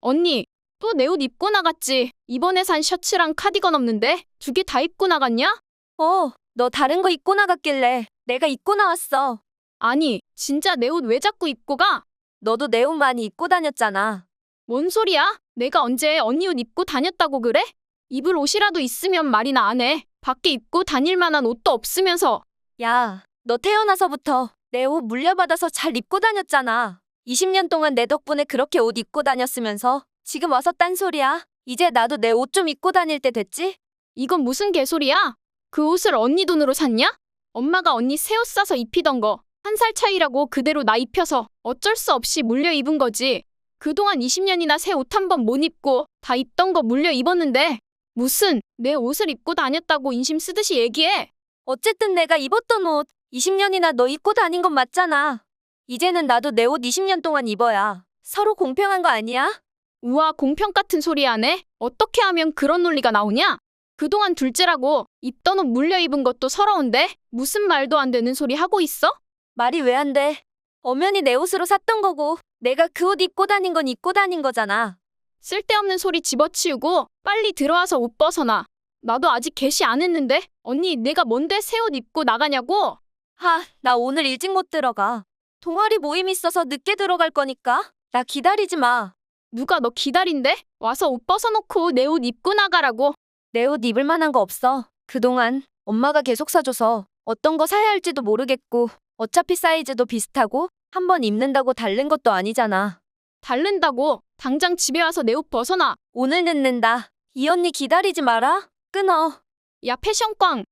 언니, 또 내 옷 입고 나갔지? 이번에 산 셔츠랑 카디건 없는데? 두 개 다 입고 나갔냐? 어, 너 다른 거 입고 나갔길래 내가 입고 나왔어. 아니, 진짜 내 옷 왜 자꾸 입고 가? 너도 내 옷 많이 입고 다녔잖아. 뭔 소리야? 내가 언제 언니 옷 입고 다녔다고 그래? 입을 옷이라도 있으면 말이나 안 해. 밖에 입고 다닐 만한 옷도 없으면서. 야, 너 태어나서부터 내 옷 물려받아서 잘 입고 다녔잖아. 20년 동안 내 덕분에 그렇게 옷 입고 다녔으면서 지금 와서 딴소리야. 이제 나도 내 옷 좀 입고 다닐 때 됐지? 이건 무슨 개소리야? 그 옷을 언니 돈으로 샀냐? 엄마가 언니 새 옷 사서 입히던 거. 한 살 차이라고 그대로 나 입혀서 어쩔 수 없이 물려 입은 거지. 그동안 20년이나 새 옷 한 번 못 입고 다 입던 거 물려 입었는데 무슨 내 옷을 입고 다녔다고 인심 쓰듯이 얘기해. 어쨌든 내가 입었던 옷 20년이나 너 입고 다닌 건 맞잖아. 이제는 나도 내 옷 20년 동안 입어야 서로 공평한 거 아니야? 우와 공평 같은 소리 하네. 어떻게 하면 그런 논리가 나오냐? 그동안 둘째라고 입던 옷 물려 입은 것도 서러운데 무슨 말도 안 되는 소리 하고 있어? 말이 왜 안 돼? 엄연히 내 옷으로 샀던 거고 내가 그 옷 입고 다닌 건 입고 다닌 거잖아. 쓸데없는 소리 집어치우고 빨리 들어와서 옷 벗어나. 나도 아직 개시 안 했는데 언니 내가 뭔데 새 옷 입고 나가냐고? 하, 나 오늘 일찍 못 들어가. 동아리 모임 있어서 늦게 들어갈 거니까 나 기다리지 마. 누가 너 기다린대? 와서 옷 벗어놓고 내 옷 입고 나가라고. 내 옷 입을 만한 거 없어. 그동안 엄마가 계속 사줘서 어떤 거 사야 할지도 모르겠고 어차피 사이즈도 비슷하고 한 번 입는다고 다른 것도 아니잖아. 다른다고 당장 집에 와서 내 옷 벗어나. 오늘 늦는다. 이 언니 기다리지 마라. 끊어. 야 패션광.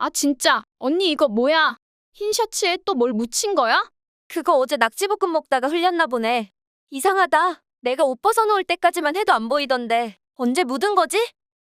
아 진짜 언니 이거 뭐야? 흰 셔츠에 또 뭘 묻힌 거야? 그거 어제 낙지볶음 먹다가 흘렸나 보네. 이상하다. 내가 옷 벗어놓을 때까지만 해도 안 보이던데 언제 묻은 거지?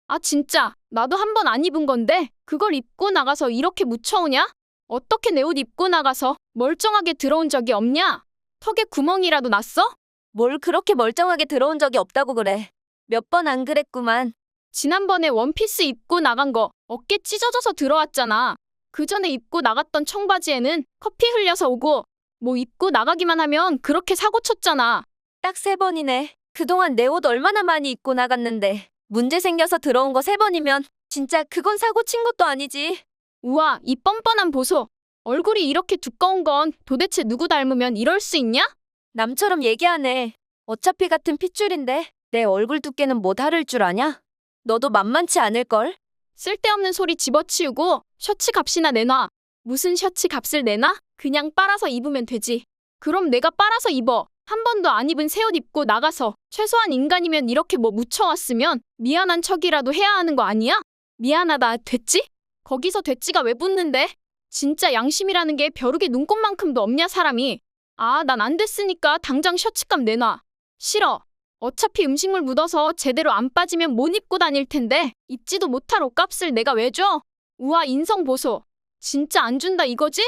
아 진짜 나도 한 번 안 입은 건데 그걸 입고 나가서 이렇게 묻혀오냐? 어떻게 내 옷 입고 나가서 멀쩡하게 들어온 적이 없냐? 턱에 구멍이라도 났어? 뭘 그렇게 멀쩡하게 들어온 적이 없다고 그래. 몇 번 안 그랬구만. 지난번에 원피스 입고 나간 거 어깨 찢어져서 들어왔잖아. 그 전에 입고 나갔던 청바지에는 커피 흘려서 오고 뭐 입고 나가기만 하면 그렇게 사고 쳤잖아. 딱 세 번이네. 그동안 내 옷 얼마나 많이 입고 나갔는데 문제 생겨서 들어온 거 세 번이면 진짜 그건 사고 친 것도 아니지. 우와 이 뻔뻔한 보소. 얼굴이 이렇게 두꺼운 건 도대체 누구 닮으면 이럴 수 있냐? 남처럼 얘기하네. 어차피 같은 핏줄인데 내 얼굴 두께는 뭐 다를 줄 아냐? 너도 만만치 않을걸? 쓸데없는 소리 집어치우고 셔츠 값이나 내놔. 무슨 셔츠 값을 내놔? 그냥 빨아서 입으면 되지. 그럼 내가 빨아서 입어. 한 번도 안 입은 새 옷 입고 나가서 최소한 인간이면 이렇게 뭐 묻혀왔으면 미안한 척이라도 해야 하는 거 아니야? 미안하다 됐지? 거기서 됐지가 왜 붙는데? 진짜 양심이라는 게 벼룩의 눈곱만큼도 없냐 사람이. 아 난 안 됐으니까 당장 셔츠값 내놔. 싫어. 어차피 음식물 묻어서 제대로 안 빠지면 못 입고 다닐 텐데 입지도 못할 옷값을 내가 왜 줘? 우와 인성 보소. 진짜 안 준다 이거지?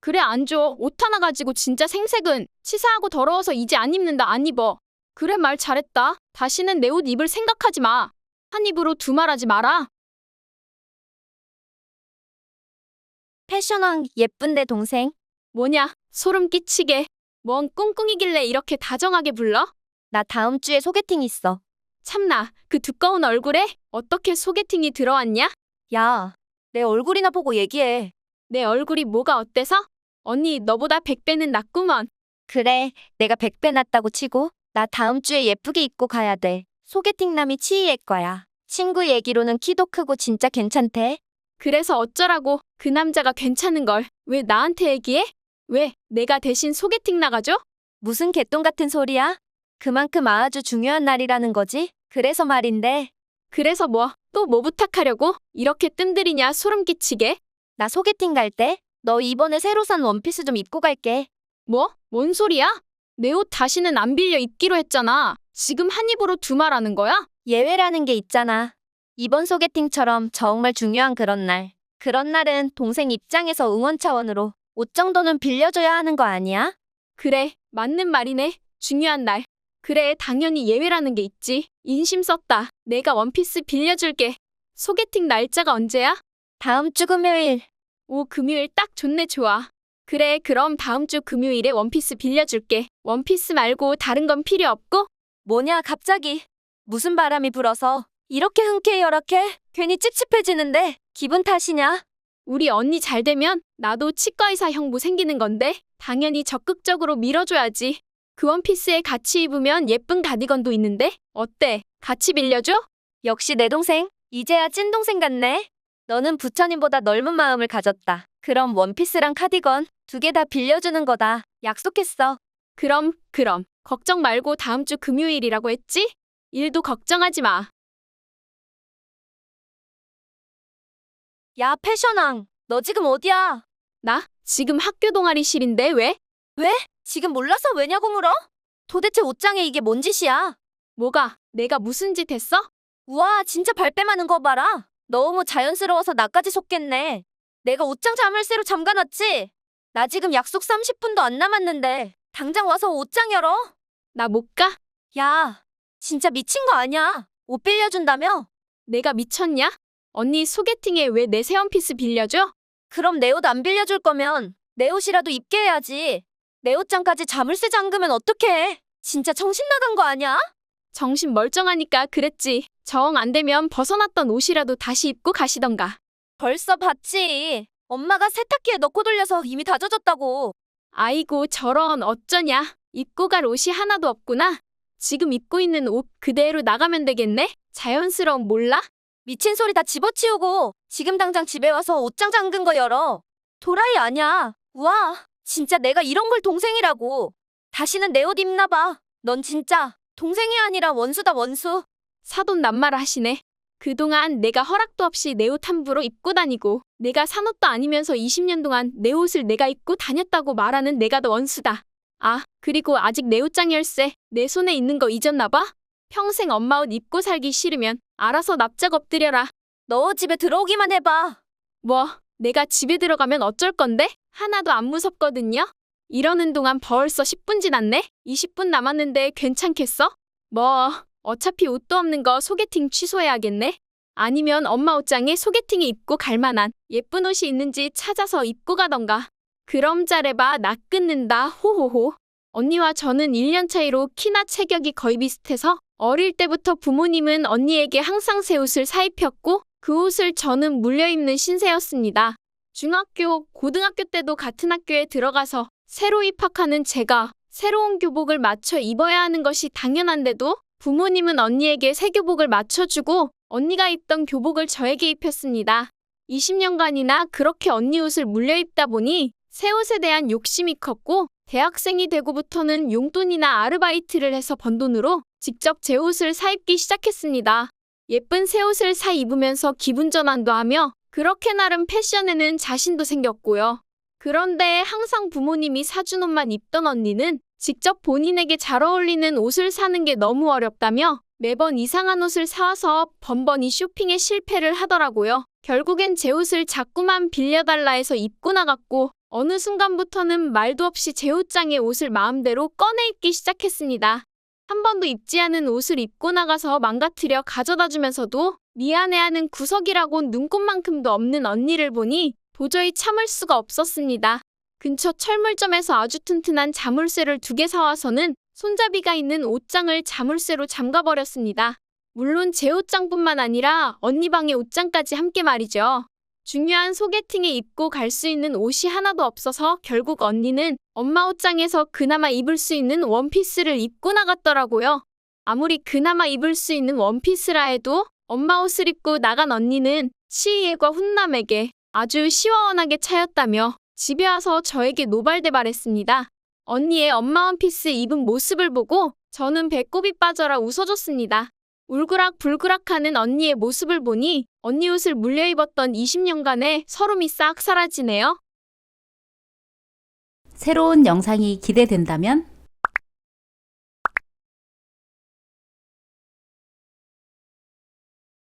그래 안 줘. 옷 하나 가지고 진짜 생색은 치사하고 더러워서 이제 안 입는다 안 입어. 그래 말 잘했다. 다시는 내 옷 입을 생각하지 마. 한 입으로 두 말하지 마라. 패션왕 예쁜데 동생. 뭐냐 소름 끼치게. 뭔 꿍꿍이길래 이렇게 다정하게 불러? 나 다음 주에 소개팅 있어. 참나 그 두꺼운 얼굴에 어떻게 소개팅이 들어왔냐? 야, 내 얼굴이나 보고 얘기해. 내 얼굴이 뭐가 어때서? 언니 너보다 100배는 낫구먼. 그래, 내가 100배 낫다고 치고 나 다음 주에 예쁘게 입고 가야 돼. 소개팅남이 치이할 거야. 친구 얘기로는 키도 크고 진짜 괜찮대. 그래서 어쩌라고 그 남자가 괜찮은 걸 왜 나한테 얘기해? 왜 내가 대신 소개팅 나가줘? 무슨 개똥 같은 소리야? 그만큼 아주 중요한 날이라는 거지. 그래서 말인데 그래서 뭐 또 뭐 부탁하려고 이렇게 뜸들이냐 소름 끼치게? 나 소개팅 갈 때 너 이번에 새로 산 원피스 좀 입고 갈게. 뭐? 뭔 소리야? 내 옷 다시는 안 빌려 입기로 했잖아. 지금 한 입으로 두 말하는 거야? 예외라는 게 있잖아. 이번 소개팅처럼 정말 중요한 그런 날. 그런 날은 동생 입장에서 응원 차원으로 옷 정도는 빌려줘야 하는 거 아니야? 그래 맞는 말이네. 중요한 날. 그래 당연히 예외라는 게 있지. 인심 썼다. 내가 원피스 빌려줄게. 소개팅 날짜가 언제야? 다음 주 금요일. 오 금요일 딱 좋네 좋아. 그래, 그럼 다음 주 금요일에 원피스 빌려줄게. 원피스 말고 다른 건 필요 없고? 뭐냐, 갑자기. 무슨 바람이 불어서 이렇게 흔쾌히 열악해? 괜히 찝찝해지는데 기분 탓이냐? 우리 언니 잘 되면 나도 치과 의사 형부 생기는 건데 당연히 적극적으로 밀어줘야지. 그 원피스에 같이 입으면 예쁜 가디건도 있는데 어때? 같이 빌려줘? 역시 내 동생. 이제야 찐동생 같네. 너는 부처님보다 넓은 마음을 가졌다. 그럼 원피스랑 카디건 두 개 다 빌려주는 거다. 약속했어. 그럼 그럼 걱정 말고 다음 주 금요일이라고 했지? 일도 걱정하지 마. 야, 패션왕. 너 지금 어디야? 나 지금 학교 동아리실인데 왜? 지금 몰라서 왜냐고 물어? 도대체 옷장에 이게 뭔 짓이야? 뭐가? 내가 무슨 짓 했어? 우와, 진짜 발뺌하는 거 봐라. 너무 자연스러워서 나까지 속겠네. 내가 옷장 자물쇠로 잠가놨지? 나 지금 약속 30분도 안 남았는데 당장 와서 옷장 열어. 나 못 가? 야, 진짜 미친 거 아니야? 옷 빌려준다며? 내가 미쳤냐? 언니 소개팅에 왜 내 새 원피스 빌려줘? 그럼 내 옷 안 빌려줄 거면 내 옷이라도 입게 해야지. 내 옷장까지 자물쇠 잠그면 어떡해? 진짜 정신 나간 거 아니야? 정신 멀쩡하니까 그랬지. 정 안 되면 벗어났던 옷이라도 다시 입고 가시던가. 벌써 봤지. 엄마가 세탁기에 넣고 돌려서 이미 다 젖었다고. 아이고 저런 어쩌냐. 입고 갈 옷이 하나도 없구나. 지금 입고 있는 옷 그대로 나가면 되겠네? 자연스러움 몰라? 미친 소리 다 집어치우고 지금 당장 집에 와서 옷장 잠근 거 열어. 도라이 아니야. 우와, 진짜 내가 이런 걸 동생이라고. 다시는 내 옷 입나 봐. 넌 진짜 동생이 아니라 원수다 원수. 사돈 낱말 하시네. 그동안 내가 허락도 없이 내 옷 함부로 입고 다니고 내가 산 옷도 아니면서 20년 동안 내 옷을 내가 입고 다녔다고 말하는 내가 더 원수다. 아, 그리고 아직 내 옷장 열쇠 내 손에 있는 거 잊었나 봐? 평생 엄마 옷 입고 살기 싫으면 알아서 납작 엎드려라. 너 집에 들어오기만 해봐. 뭐, 내가 집에 들어가면 어쩔 건데? 하나도 안 무섭거든요? 이러는 동안 벌써 10분 지났네? 20분 남았는데 괜찮겠어? 뭐, 어차피 옷도 없는 거 소개팅 취소해야겠네? 아니면 엄마 옷장에 소개팅에 입고 갈 만한 예쁜 옷이 있는지 찾아서 입고 가던가. 그럼 잘해봐, 나 끊는다, 호호호. 언니와 저는 1년 차이로 키나 체격이 거의 비슷해서 어릴 때부터 부모님은 언니에게 항상 새 옷을 사입혔고 그 옷을 저는 물려 입는 신세였습니다. 중학교, 고등학교 때도 같은 학교에 들어가서 새로 입학하는 제가 새로운 교복을 맞춰 입어야 하는 것이 당연한데도 부모님은 언니에게 새 교복을 맞춰주고 언니가 입던 교복을 저에게 입혔습니다. 20년간이나 그렇게 언니 옷을 물려 입다 보니 새 옷에 대한 욕심이 컸고 대학생이 되고부터는 용돈이나 아르바이트를 해서 번 돈으로 직접 제 옷을 사 입기 시작했습니다. 예쁜 새 옷을 사 입으면서 기분 전환도 하며 그렇게 나름 패션에는 자신도 생겼고요. 그런데 항상 부모님이 사준 옷만 입던 언니는 직접 본인에게 잘 어울리는 옷을 사는 게 너무 어렵다며 매번 이상한 옷을 사와서 번번이 쇼핑에 실패를 하더라고요. 결국엔 제 옷을 자꾸만 빌려달라 해서 입고 나갔고 어느 순간부터는 말도 없이 제 옷장에 옷을 마음대로 꺼내 입기 시작했습니다. 한 번도 입지 않은 옷을 입고 나가서 망가뜨려 가져다 주면서도 미안해하는 구석이라고 눈꽃만큼도 없는 언니를 보니 도저히 참을 수가 없었습니다. 근처 철물점에서 아주 튼튼한 자물쇠를 두 개 사와서는 손잡이가 있는 옷장을 자물쇠로 잠가버렸습니다. 물론 제 옷장뿐만 아니라 언니 방의 옷장까지 함께 말이죠. 중요한 소개팅에 입고 갈 수 있는 옷이 하나도 없어서 결국 언니는 엄마 옷장에서 그나마 입을 수 있는 원피스를 입고 나갔더라고요. 아무리 그나마 입을 수 있는 원피스라 해도 엄마 옷을 입고 나간 언니는 시이애과 훈남에게 아주 시원하게 차였다며 집에 와서 저에게 노발대발했습니다. 언니의 엄마 원피스 입은 모습을 보고 저는 배꼽이 빠져라 웃어줬습니다. 울그락불그락하는 언니의 모습을 보니 언니 옷을 물려 입었던 20년간의 서름이 싹 사라지네요. 새로운 영상이 기대된다면